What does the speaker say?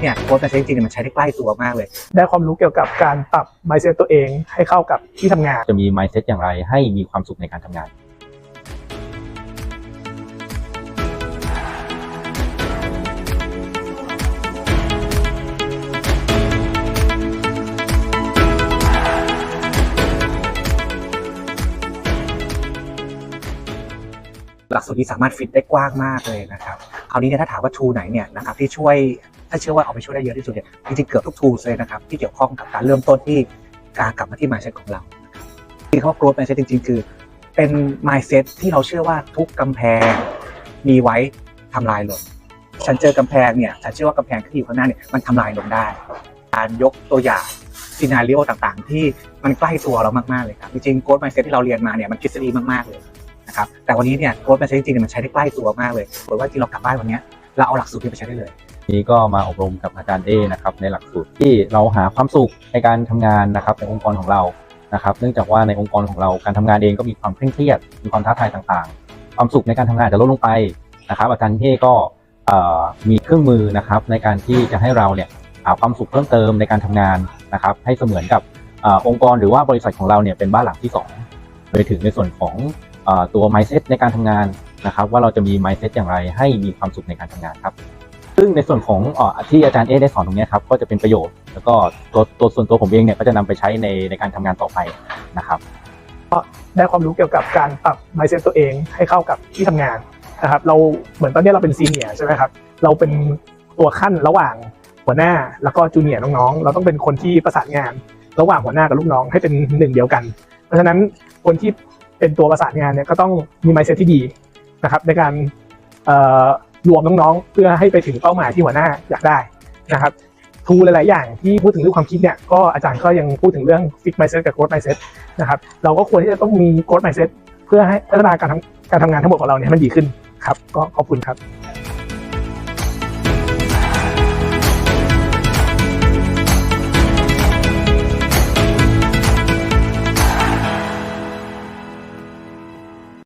เนี่ยโค้ดมันใช้จริงๆเนี่ยมันใช้ได้ใกล้ตัวมากเลย ได้ความรู้เกี่ยวกับการปรับ mindset ตัวเองให้เข้ากับที่ทำงาน จะมี mindset อย่างไรให้มีความสุขในการทำงาน หลักสูตรนี้สามารถฟิตได้กว้างมากเลยนะครับคราวนี้เนี่ยถ้าถามว่าทูไหนเนี่ยนะครับที่ช่วย ถ้าเชื่อว่าเอาไปช่วยได้เยอะที่สุดเนี่ยจริงๆเกือบทุกทูเลยนะครับที่เกี่ยวข้องกับการเริ่มต้นที่การกลับมาที่ mindset ของเราที่เขาว่า growth mindset จริง ๆ คือ เป็น mindset ที่เราเชื่อว่าทุกกำแพงมีไว้ทำลายลงฉันเจอกำแพงเนี่ยฉันเชื่อว่ากำแพงที่อยู่ข้างหน้าเนี่ยมันทำลายลงได้ การยกตัวอย่างซีนารีโอต่างๆ ที่มันใกล้ตัวเรามากๆเลยครับจริงๆ growth mindset ที่เราเรียนมาเนี่ยมันทฤษฎีมากๆเลยนะครับแต่วันนี้เนี่ยโค้ดมันใช้จริงๆมันใช้ได้ใกล้ตัวมากเลยหรือว่าจริงเรากลับบ้านวันนี้เราเอาหลักสูตรนี้ไปใช้ได้เลย นี้ก็มาอบรมกับอาจารย์เอนะครับในหลักสูตรที่เราหาความสุขในการทำงานนะครับในองค์กรของเรานะครับเนื่องจากว่าในองค์กรของเราการทำงานเองก็มีความเคร่งเครียดมีความท้าทายต่างๆ ความสุขในการทำงานจะลดลงไปนะครับ อาจารย์เอก็มีเครื่องมือนะครับในการที่จะให้เราเนี่ยหาความสุขเพิ่มเติมในการทำงานนะครับให้เสมือนกับอองค์กรหรือว่าบริษัทของเราเนี่ยเป็นบ้านหลังที่สองไปถึงในส่วนของอตัว mindset ในการทำงานนะครับว่าเราจะมี mindset อย่างไรให้มีความสุขในการทำงานครับ ซึ่งในส่วนของอที่อาจารย์เอได้สอนตรงนี้ครับก็จะเป็นประโยชน์ แล้วก็ตัวตัวส่วนตัวผมเองเนี่ยก็จะนำไปใช้ในในการทำงานต่อไปนะครับก็ได้ความรู้เกี่ยวกับการปรับ mindset ตัวเองให้เข้ากับที่ทำงานนะครับเราเหมือนตอนนี้เราเป็นซีเนียร์ใช่ไหมครับเราเป็นตัวขั้นระหว่างหัวหน้าแล้วก็จูเนียร์น้องๆ เราต้องเป็นคนที่ประสานงาน ระหว่างหัวหน้ากับลูกน้องให้เป็นหนึ่งเดียวกัน เพราะฉะนั้นคนที่เป็นตัวประสานงานเนี่ยก็ต้องมี mindset ที่ดีนะครับในการเอ่อ รวมน้องๆ เพื่อให้ไปถึงเป้าหมายที่หัวหน้าอยากได้นะครับทูหลาย ๆ อย่างที่พูดถึงเรื่องความคิดเนี่ยก็อาจารย์ก็ยังพูดถึงเรื่อง fix mindset กับ growth mindset นะครับเราก็ควรที่จะต้องมี growth mindset เพื่อให้พัฒนาการทำการทำงานทั้งหมดของเราเนี่ยมันดีขึ้นครับก็ขอบคุณครับ